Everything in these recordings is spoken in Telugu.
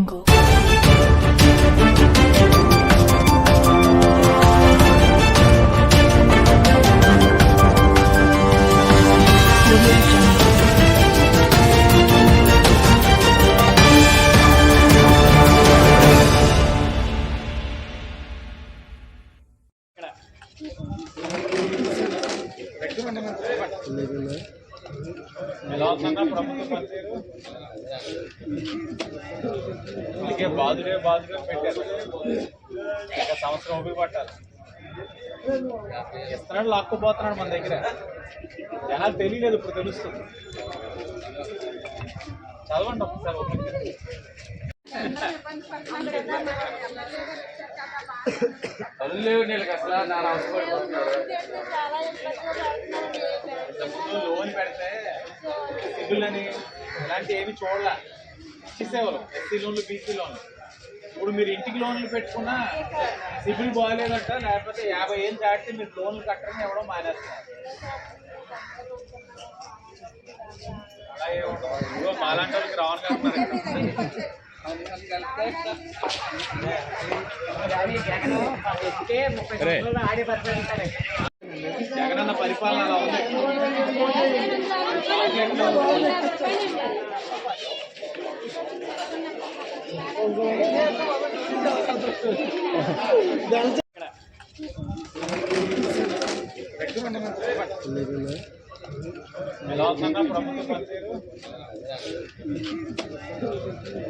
jungle. Hello, Sandra, అందుకే బాధుడే బాధుడే పెట్టారు. ఒక సంవత్సరం ఓపిక పట్టాలి. ఇస్తున్నాడు లాక్కుపోతున్నాడు మన దగ్గర. జనాలు తెలియలేదు ఇప్పుడు తెలుస్తుంది. చదవండి ఒకసారి ఓపిక పనులు లేవు నీళ్ళకి అసలు నా ఇంతకుముందు లోన్ పెడితే సిగ్గులని ఇలాంటి ఏమి చూడాల. ఎస్సీ లోన్లు బీసీ లోన్లు ఇప్పుడు మీరు ఇంటికి లోన్లు పెట్టుకున్నా సిబిల్ బాగాలేదంట లేకపోతే యాభై ఏళ్ళు దాటితే మీరు లోన్లు కట్టడం ఇవ్వడం మానేస్తున్నారు అలాగే మాలాంటి వాళ్ళకి రావని కలుగుతున్నారు జగనన్న పరిపాలన అలా ఉంది?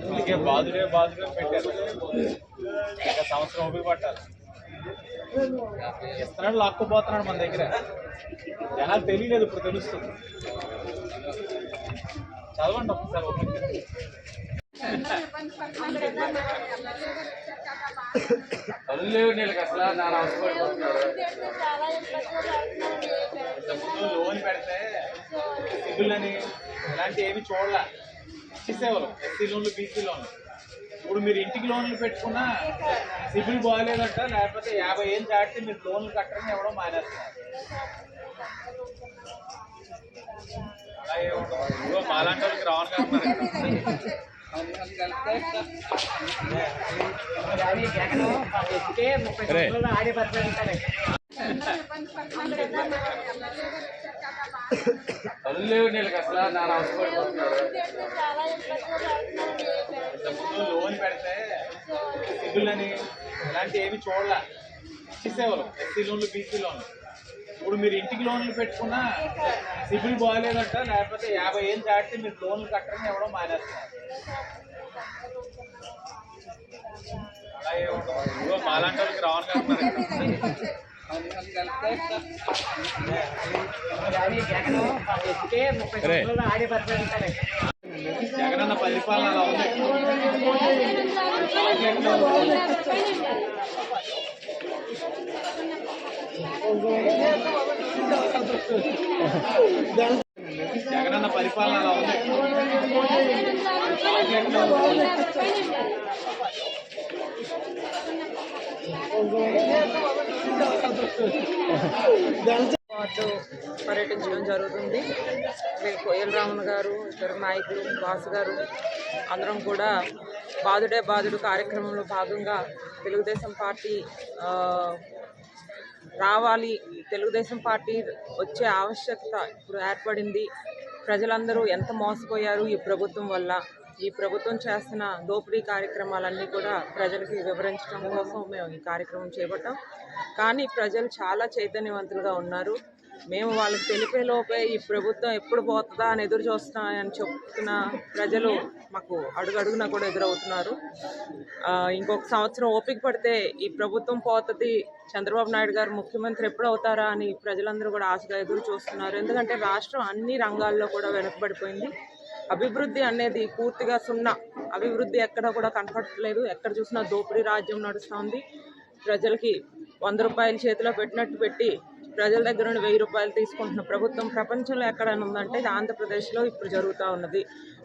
అందుకే బాధుడే బాధుడే పెట్టారు. ఒక సంవత్సరం ఓపిక పట్టాలి. ఇస్తున్నాడు లాక్కుపోతున్నాడు మన దగ్గర జనాలు తెలియలేదు ఇప్పుడు తెలుస్తుంది. చదవండి ఒకసారి ఓపిక నీళ్ళకి అసలు నా అవసరపడిపోతున్నారు ఇంతకుముందు లోన్ పెడితే సిబిల్ అని ఇలాంటివి ఏమి చూడాల. ఇచ్చేసేవారు ఎస్సీ లోన్లు బీసీ లోన్లు. ఇప్పుడు మీరు ఇంటికి లోన్లు పెట్టుకున్నా సిబిల్ బాగాలేదంట లేకపోతే యాభై ఏళ్ళు దాటితే మీరు లోన్లు కట్టడం ఇవ్వడం మానేస్తారు అలాగే ఉండదు. మాలాంటి వాళ్ళకి రావని కలుగుతున్నారు పనులు నీళ్ళకి అసలు నా అవసరపడిపోతున్నారు లోన్ పెడితే సిగ్గులని ఇలాంటి ఏమి చూడాల ఇచ్చేసేవారు ఎస్సీ లోన్లు బీసీ లోన్లు. ఇప్పుడు మీరు ఇంటికి లోన్లు పెట్టుకున్నా సిబిల్ బాగాలేదంట లేకపోతే యాభై ఏళ్ళు దాటితే మీరు లోన్లు కట్టడం ఇవ్వడం మానేస్తున్నారు. అలాగే ఉండదు. మాలాంటి వాళ్ళకి కలుగుతున్నారు జగనన్న పరిపాలన జగనన్న పరిపాలన వార్డు పర్యటించడం జరుగుతుంది. శ్రీ కోయల్ రామన్ గారు ఇద్దరు నాయకులు వాసు గారు అందరం కూడా బాధుడే బాధుడు కార్యక్రమంలో భాగంగా తెలుగుదేశం పార్టీ రావాలి. తెలుగుదేశం పార్టీ వచ్చే ఆవశ్యకత ఇప్పుడు ఏర్పడింది. ప్రజలందరూ ఎంత మోసపోయారు ఈ ప్రభుత్వం వల్ల? ఈ ప్రభుత్వం చేస్తున్న దోపిడీ కార్యక్రమాలన్నీ కూడా ప్రజలకి వివరించడం కోసం మేము ఈ కార్యక్రమం చేపట్టాం. కానీ ప్రజలు చాలా చైతన్యవంతులుగా ఉన్నారు. మేము వాళ్ళకి తెలిపే లోపే ఈ ప్రభుత్వం ఎప్పుడు పోతుందా అని ఎదురు చూస్తున్నాయని చెప్తున్న ప్రజలు మాకు అడుగడుగునా కూడా ఎదురవుతున్నారు. ఇంకొక సంవత్సరం ఓపిక పడితే ఈ ప్రభుత్వం పోతుంది. చంద్రబాబు నాయుడు గారు ముఖ్యమంత్రి ఎప్పుడు అవుతారా అని ప్రజలందరూ కూడా ఆశగా ఎదురు చూస్తున్నారు. ఎందుకంటే రాష్ట్రం అన్ని రంగాల్లో కూడా వెనుకబడిపోయింది. అభివృద్ధి అనేది పూర్తిగా సున్నా. అభివృద్ధి ఎక్కడ కూడా కనపడట్లేదు. ఎక్కడ చూసినా దోపిడీ రాజ్యం నడుస్తుంది. ప్రజలకి వంద రూపాయలు చేతిలో పెట్టినట్టు పెట్టి ప్రజల దగ్గర నుండి వెయ్యి రూపాయలు తీసుకుంటున్న ప్రభుత్వం ప్రపంచంలో ఎక్కడైనా ఉందంటే ఇది ఆంధ్రప్రదేశ్లో ఇప్పుడు జరుగుతూ ఉన్నది.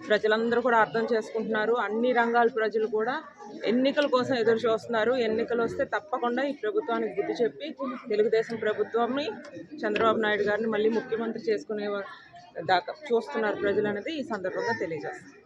ప్రజలందరూ కూడా అర్థం చేసుకుంటున్నారు. అన్ని రంగాల ప్రజలు కూడా ఎన్నికల కోసం ఎదురు చూస్తున్నారు. ఎన్నికలు వస్తే తప్పకుండా ఈ ప్రభుత్వానికి బుద్ధి చెప్పి తెలుగుదేశం ప్రభుత్వాన్ని చంద్రబాబు నాయుడు గారిని మళ్ళీ ముఖ్యమంత్రి చేసుకునే దాకా చూస్తున్నారు ప్రజలు అనేది ఈ సందర్భంగా తెలియజేస్తారు